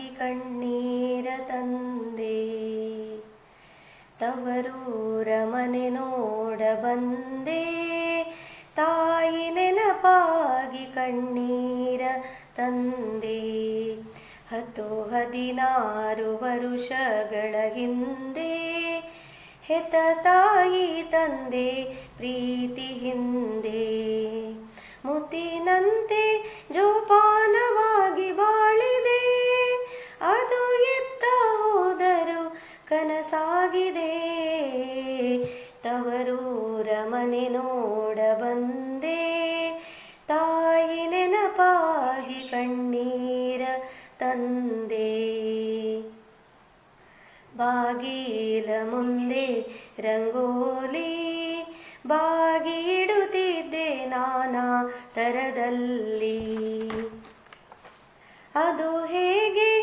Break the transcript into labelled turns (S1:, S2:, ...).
S1: ಕಣ್ಣೀರ ತಂದೆ. ತವರೂರ ಮನೆ ನೋಡ ಬಂದೆ. ತಾಯಿ ನೆನಪಾಗಿ ಕಣ್ಣೀರ ತಂದೆ. ಹತ್ತು ಹದಿನಾರು ವರುಷಗಳ ಹಿಂದೆ ಹೆತ ತಾಯಿ ತಂದೆ ಪ್ರೀತಿ ಹಿಂದೆ. ಮುತ್ತಿನಂತೆ ಜೋಪಾನವಾಗಿ ಕನಸಾಗಿದೆ ತವರೂರ ಮನೆ ನೋಡ ಬಂದೆ. ತಾಯಿ ನೆನಪಾಗಿ ಕಣ್ಣೀರ ತಂದೆ. ಬಾಗಿಲ ಮುಂದೆ ರಂಗೋಲಿ ಬಾಗಿಡುತ್ತಿದ್ದೆ ನಾನಾ ತರದಲ್ಲಿ. ಅದು ಹೇಗೆ